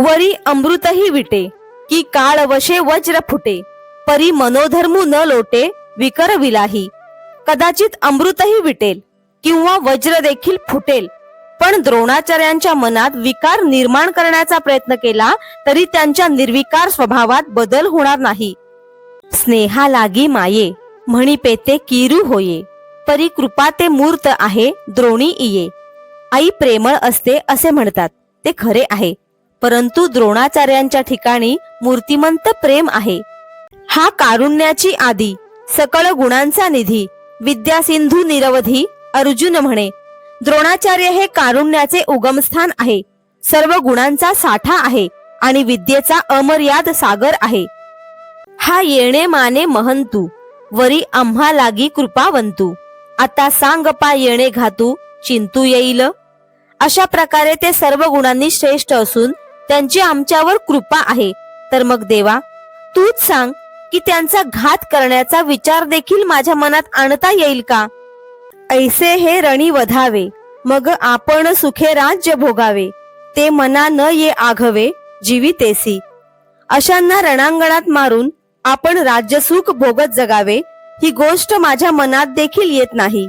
वरी अमृतही विटे की काळ वशे वज्र फुटे परी मनोधर्मू न लोटे विकर विलाही. कदाचित अमृतही विटेल किंवा वज्र देखील फुटेल पण द्रोणाचार्यांच्या मनात विकार निर्माण करण्याचा प्रयत्न केला तरी त्यांच्या निर्विकार स्वभावात बदल होणार नाही. स्नेहा लागी माये म्हणी पेते किरू होये परी कृपा ते मूर्त आहे द्रोणी इये. आई प्रेमळ असते असे म्हणतात ते खरे आहे. परंतु द्रोणाचार्यांच्या ठिकाणी मूर्तिमंत प्रेम आहे. हा कारुण्याची आदी सकळ गुणांचा निधी विद्यासिंधू निरवधी अर्जुन म्हणे. द्रोणाचार्य हे कारुण्याचे उगमस्थान आहे. सर्व गुणांचा साठा आहे आणि विद्येचा अमर्याद सागर आहे. हा येणे माने महंतू वरी आम्हा लागी कृपावंतू. आता सांग पा येणे घातू चिंतू येईल? अशा प्रकारे ते सर्व गुणांनी श्रेष्ठ असून त्यांची आमच्यावर कृपा आहे. तर मग देवा तूच सांग की त्यांचा घात करण्याचा विचार देखील माझ्या मनात आणता येईल का? ऐसे हे रणी वधावे मग आपण सुखे राज्य भोगावे ते मना न ये आघवे जीवितेसी. अशांना रणांगणात मारून आपण राज्यसुख भोगत जगावे ही गोष्ट माझ्या मनात देखील येत नाही.